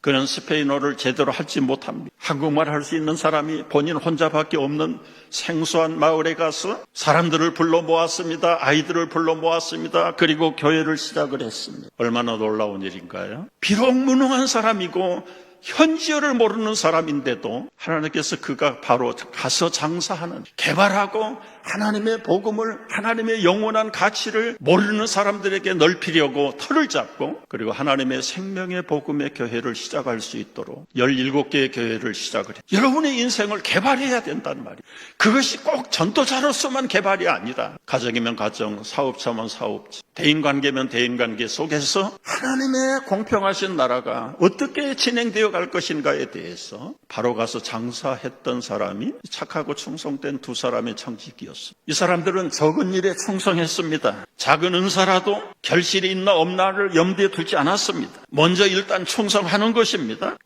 그는 스페인어를 제대로 할지 못합니다. 한국말 할 수 있는 사람이 본인 혼자밖에 없는 생소한 마을에 가서 사람들을 불러 모았습니다. 아이들을 불러 모았습니다. 그리고 교회를 시작을 했습니다. 얼마나 놀라운 일인가요? 비록 무능한 사람이고 현지어를 모르는 사람인데도 하나님께서 그가 바로 가서 장사하는 개발하고 하나님의 복음을 하나님의 영원한 가치를 모르는 사람들에게 넓히려고 털을 잡고 그리고 하나님의 생명의 복음의 교회를 시작할 수 있도록 17개의 교회를 시작을 해요. 여러분의 인생을 개발해야 된단 말이에요. 그것이 꼭 전도자로서만 개발이 아니라 가정이면 가정, 사업자면 사업자, 대인관계면 대인관계 속에서 하나님의 공평하신 나라가 어떻게 진행되어 갈 것인가에 대해서 바로 가서 장사했던 사람이 착하고 충성된 두 사람의 청직이었습니다. 이 사람들은 적은 일에 충성했습니다. 작은 은사라도 결실이 있나 없나를 염두에 두지 않았습니다. 먼저 일단 충성하는 것입니다.